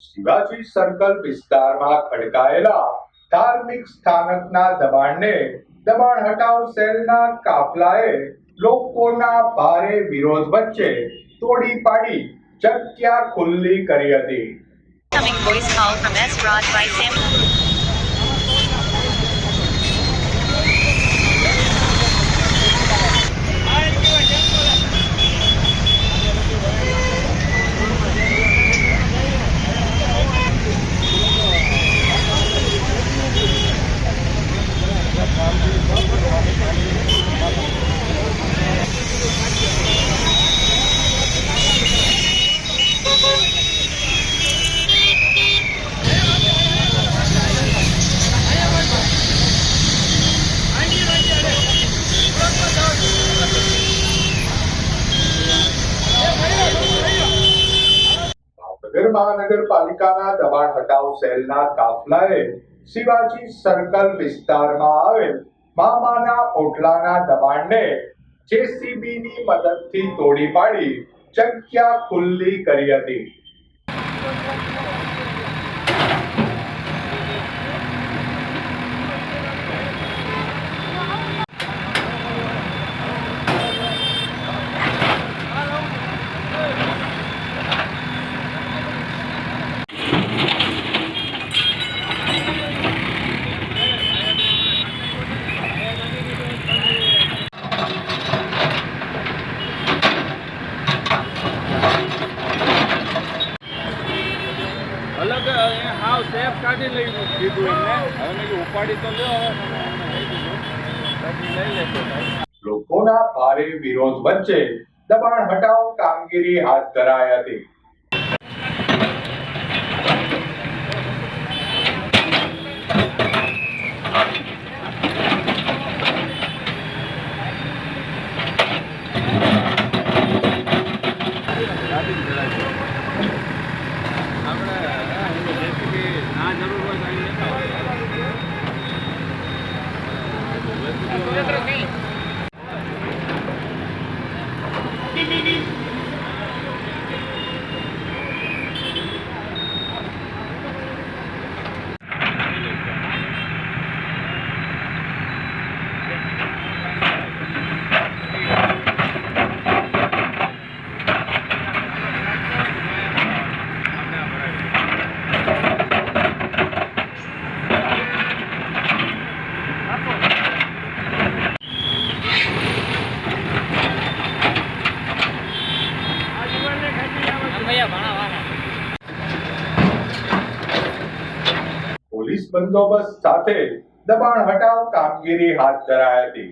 Shivaji circle વિસ્તારમાં ખડકાયેલા ધાર્મિક સ્થાનકના દબાણને દબાણ હટાવ સેલના કાફલાએ લોકોના ભારે વિરોધ વચ્ચે તોડી પાડી જગ્યા ખુલ્લી કરી હતી Coming voice call from S. Rod by Sim. Bhavnagar મહાનગરપાલિકાના દબાણ હટાવ સેલના કાફલાએ શિવાજી સર્કલ વિસ્તારમાં આવેલ મામાના ઓટલાના દબાણને જેસીબીની મદદથી તોડી પાડી જગ્યા ખુલ્લી કરી હતી. અહીંયા હાવ સેફ કાઢી લઈ દીધું એમને. હવે ઉપાડી તો લ્યો લોકોના ભારે વિરોધ વચ્ચે દબાણ હટાવ કામગીરી હાથ ધરાઈ હતી. ના જરૂર હોય પોલીસ બંદોબસ્ત સાથે દબાણ હટાવ કામગીરી હાથ ધરાઈ હતી.